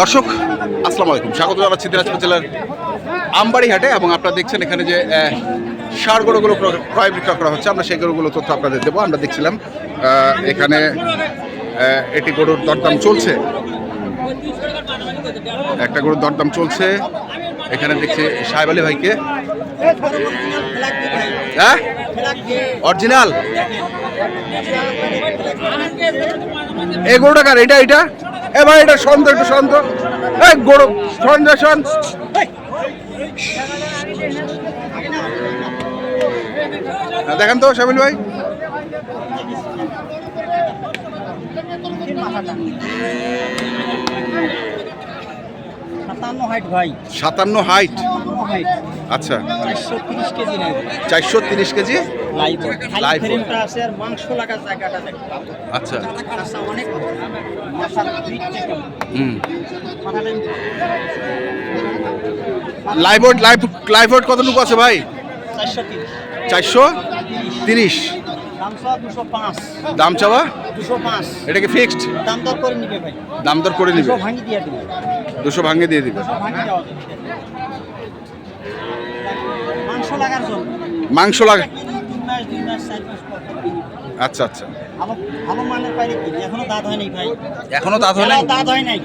দর্শক, আসসালামু আলাইকুম। স্বাগত জানাচ্ছি দিনাজপুর জেলার আমবাড়ি হাটে এবং আপনারা দেখছেন এখানে যে ষাঁড় গরুগুলো ক্র- ক্রয় বিক্রয় করা হচ্ছে। আমরা সেই গরুগুলো তথ্য আপনাদের দেবো। আমরা দেখছিলাম এখানে একটি গরুর দরদাম চলছে। একটা গরুর দরদাম চলছে। এখানে দেখছি সাহেব আলী ভাইকে। হ্যাঁ? অরিজিনাল? এই গরুটা কার? এটা এটা এ ভাই এটা সন্দেহ একটু সন্দেহ। এই গরু সন্দেহ সন দেখেন তো শামিল ভাই। সাতান্ন হাইট ভাই। সাতান্ন হাইট সাতান্ন হাইট আচ্ছা। চারশো তিরিশ কেজি? লাইভ লাইভ ফ্রেমটা আছে আর মাংস লাগা জায়গাটা দেখো। আচ্ছা। কাঁচা অনেক মাথার হুম। লাইভ লাইভ লাইভ কতটুকু আছে ভাই? চারশো তিরিশ। দাম চাওয়া দুশো পাঁচ। এটা কি ফিক্সড দাম দর করে নিবে ভাই। দাম দর করে নিবে। দুশো ভাঙি দিয়ে দিবে। মাংস লাগার জন্য। মাংস লাগে তিন মাস দুই মাস চার মাস পর পর কিনি। আচ্ছা আচ্ছা। ভালো ভালো মানের পাইলে কিনি এখনও দাঁত হয় নাই ভাই। এখনও দাঁত হয় নাই? দাঁত হয় নাই।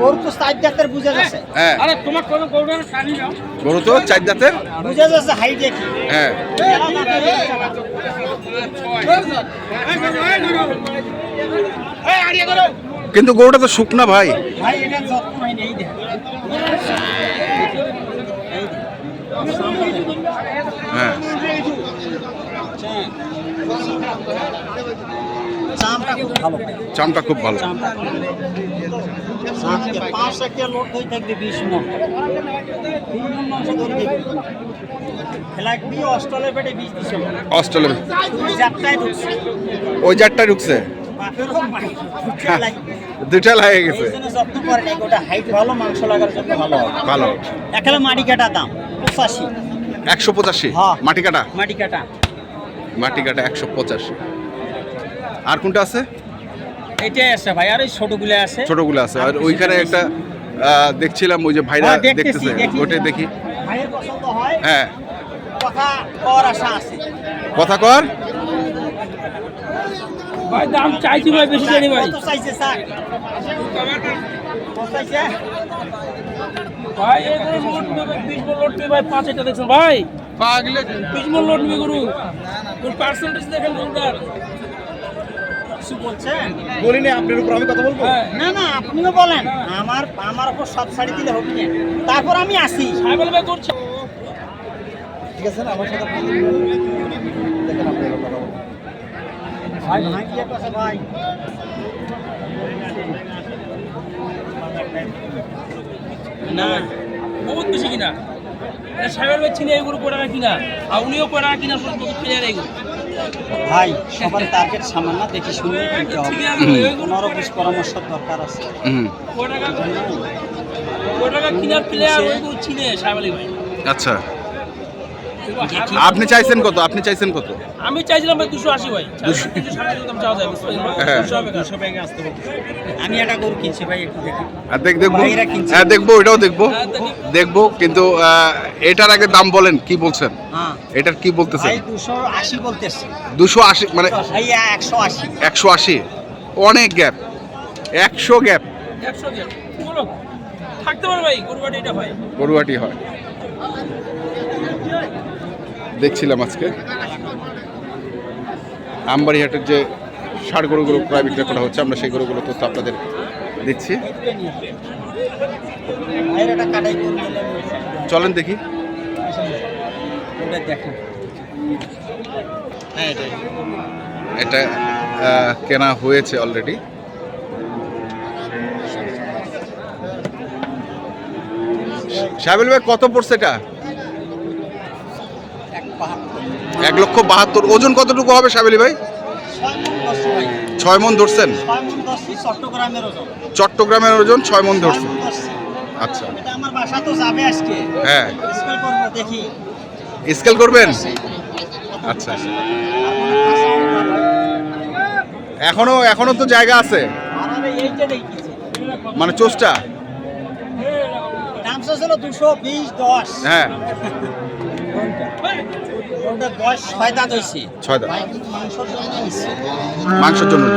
গরু তো সাইড ডাক্তার বুঝে যাচ্ছে হ্যাঁ। আরে তোমার কোনো গরু সানি নাও গরু তো চার দাঁতের? বুঝে যাচ্ছে দেখি। হ্যাঁ। কিন্তু গরুটা তো শুকনা ভাই। ভাই এটা যত্ন হয়। হ্যাঁ। চামটা খুব ভালো। চামটা খুব লোড হয়ে থাকবে বিশ মন অস্ট্রেলিয়া। ওই জারটা ঢুকছে। দুটা লাগে গেছে। যত্ন নাই হাইট ভালো। মাংস লাগার জন্য ভালো ভালো এখানে মাটি কাটা দাম পঁচাশি একশো পঁচাশি। হ্যাঁ। মাটি কাটা? মাটি কাটা। মাটি কাটা একশো পঁচাশি। আর কোনটা আছে? এটাই আছে ভাই আর ওই ছোটগুলো আছে। ছোটগুলো আছে। আর ওইখানে একটা দেখছিলাম ওই যে ভাইরা হ্যাঁ, দেখতেছি, দেখতেছে। দেখি। ওটাই দেখি। ভাইয়ের পছন্দ হয়। হ্যাঁ। কথা কর আশা আছে। কথা কর। ভাই দাম চাইছি ভাই বেশি জানি ভাই। চাইছে স্যার? ভাই এই গরু লোড নেবে বিশ লোড নেবে ভাই পাঁচ এটা দেখছেন ভাই? বিশ লোড নেবে গরু তোর পার্সেন্টেজ দেখেন গরুটার কিছু বলছেন? বলিনি আপনার উপর আমি কথা বলব? হ্যাঁ। না না আপনিও বলেন। আমার আমার ওপর সব ছাড়ি দিলে হবে না। তারপর আমি আসি। ঠিক আছে না আমার সাথে দেখেন আপনি কথা ভাই। ভাই কি আছে ভাই? না বহুত বেশি কিনা। সাইকেল ভাই চিনে এই গরু কয় কিনা? আর উনিও টাকা কিনা প্লেয়ার এই গরু ভাই সবার টার্গেট সামান না দেখি শুনে কিনতে হবে। পনেরো বিশ পরামর্শ দরকার আছে। আচ্ছা। আপনি চাইছেন কত? আপনি চাইছেন কত? আমি চাইছিলাম ভাই দুশো আশি ভাই। হ্যাঁ। আমি একটা গরু কিনছি ভাই একটু দেখি। দেখব। হ্যাঁ দেখব ওইটাও দেখব। হ্যাঁ, দেখব কিন্তু এটার আগে দাম বলেন কি বলছেন? হ্যাঁ। এটার কি বলতেছেন? ভাই দুশো আশি মানে ভাইয়া একশো আশি। অনেক গ্যাপ। একশো গ্যাপ। থাকতে পারে ভাই গরু এটা ভাই গরুয়াটি হয়। দেখছিলাম আজকে। আমবাড়িহাটের যে ষাট গরুগুলো ক্রয় বিক্রয় করা হচ্ছে, আমরা সেই গরুগুলো তথ্য আপনাদের দিচ্ছি। চলেন দেখি। এটা কেনা হয়েছে অলরেডি সাহেবুল ভাই, কত পড়ছে এটা এক বাহাত্তর এক লক্ষ বাহাত্তর। ওজন কতটুকু হবে সাহেবুল ভাই? ছয় মন ধরছেন? চট্টগ্রামের ওজন ছয় মন ধরছেন। আচ্ছা। হ্যাঁ। স্কুল করবেন? আচ্ছা। এখনও এখনও তো জায়গা আছে। মানে চোষটা? হ্যাঁ। ওটা বয়স ছয় দাঁত হয়েছে ছয় দাঁত। ভাই কিন্তু মাংসর জন্য। নিচ্ছে মাংসের জন্য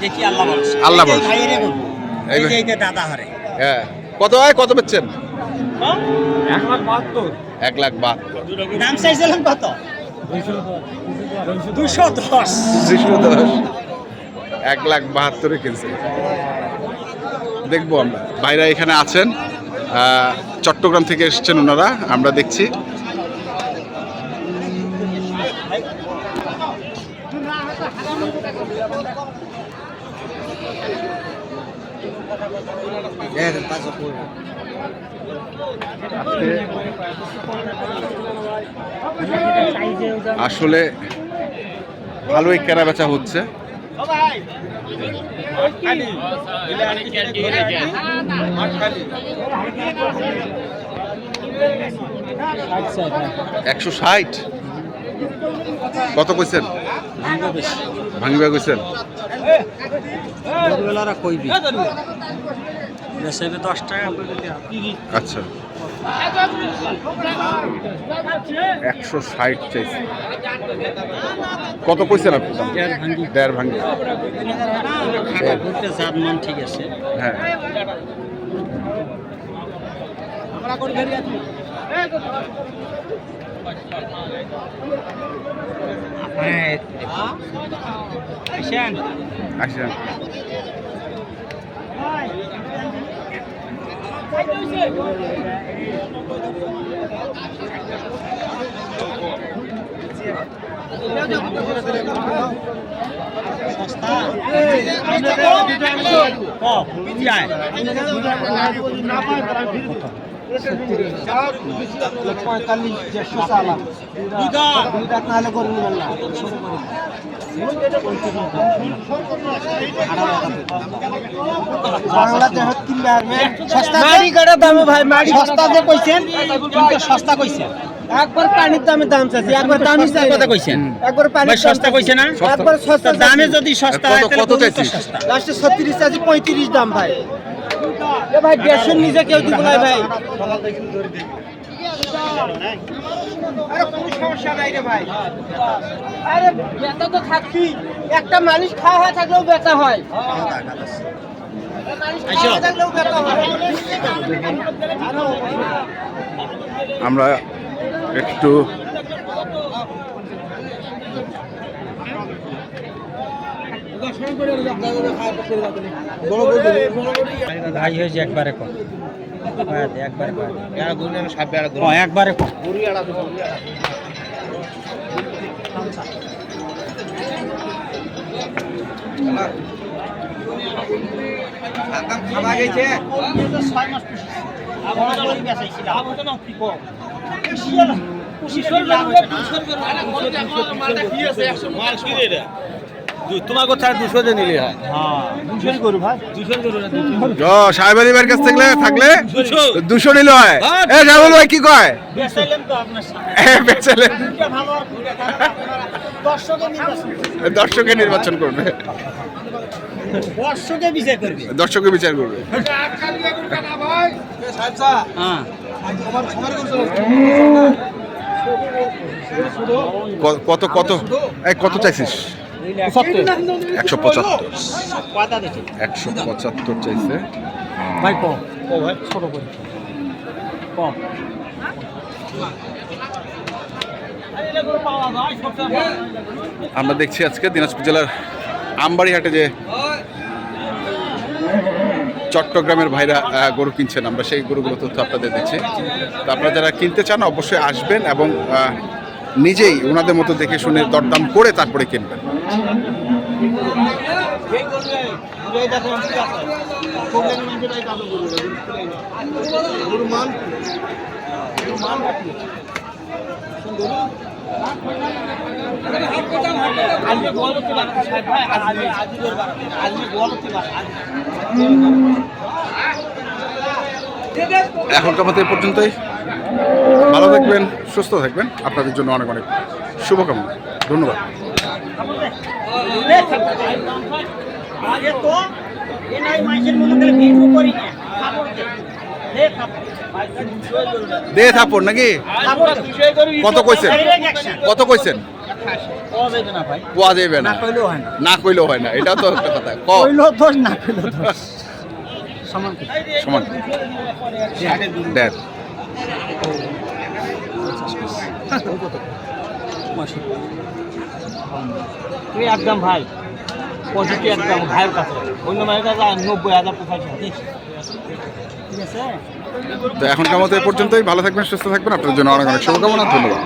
দেখি আল্লাহ বলছে। আল্লাহ ভরসা। এই এই- যে দাদা হারে। হ্যাঁ। কত হয় কত বেচছেন? এক লাখ বাহাত্তর। এক লাখ বাহাত্তর। দাম চাইছিলেন কত? দুশো দশ। দুশো দশ। এক লাখ বাহাত্তরে কিনছে। দেখব আমরা। ভাইরা এখানে আছেন। চট্টগ্রাম থেকে এসছেন ওনারা আমরা দেখছি। আসলে ভালোই কেনা বেচা হচ্ছে। একশো ষাট। কত কইছেন? ভাঙিবা কইছেন? দশ টাকা আচ্ছা। একশো ষাট চাইছে। কত কইছেন আপনি? দেড় ভাঙ্গি। ঠিক আছে। হ্যাঁ। হ্যাঁ আসেন। আচ্ছা সস্তা ও যায় পঁয়তাল্লিশ দেড়শো দুইটা নাহলে করে নেবেন না বাংলাদেশ কিনবে আর সস্তা মারি কাটা দামে ভাই মারি সস্তা যে কইছেন কিন্তু সস্তা কইছেন। একবার পানির দামে দাম চাইছি একবার দামি চাই কথা কইছেন? একবার ভাই সস্তা কইছে না? একবার সস্তা দামে যদি সস্তা হয় কত-? সস্তা। লাস্টে ছত্রিশ চাইছি পঁয়ত্রিশ দাম ভাই। এ ভাই দেড়শোর নিচে কেউ দিব না ভাই। আরে সমস্যা নাই রে ভাই। আরে বেচা তো থাকবি একটা মানুষ খাওয়া হয়ে থাকলেও বেচা হয়। হয়ে হয়। আমরা একটু ভাই হয়েছে একবারে কম। একবারে কম। একবারে কম। গামছা খাওয়া গেছে ছয় মাস পিছিয়ে তোমার কথা দুশো দিয়ে নিলে হয়। ও সাহেব কাছ থেকে থাকলে দুশো। নিলে হয়। হ্যাঁ, এ ভাই কি কয়। দর্শকে নির্বাচন করবে। দর্শকে বিচার করবে। দর্শকে বিচার করবে। হ্যাঁ। কত কত? এই কত চাইছিস? একশো পঁচাত্তর। একশো পঁচাত্তর চাইছে। ভাই কম। ভাই। ছোট করে। কম। আমরা দেখছি আজকে দিনাজপুর জেলার আমবাড়িহাটে যে চট্টগ্রামের ভাইরা গরু কিনছেন। আমরা সেই গরুগুলো তথ্য আপনাদের দিচ্ছি। তো আপনারা যারা কিনতে চান অবশ্যই আসবেন এবং নিজেই ওনাদের মতো দেখে শুনে দরদাম করে তারপরে কিনবেন। এখনকার মতো এই পর্যন্তই? ভালো থাকবেন সুস্থ থাকবেন। আপনাদের জন্য অনেক অনেক শুভকামনা। ধন্যবাদ। দে দে আগে তো এ মাইসের মনে করে ভিডিও করি না দে দে খাবার দে থাপ্পড় নাকি? কত কইছেন? কত কইছেন? ও দেবে না। না কইলেও হয় না। এটাও তো একটা কথা। কইলেও দোষ না কইলেও দোষ। সমান। দেন। তুই একদম ভাই পঁয়ষট্টি একদম, ভাইয়ের কাছে। অন্য মায়ের কাছে নব্বই হাজার পঁচাশি তো এখনকার মতো এ পর্যন্তই? ভালো থাকবেন, সুস্থ থাকবেন। আপনাদের জন্য অনেক অনেক শুভকামনা, ধন্যবাদ।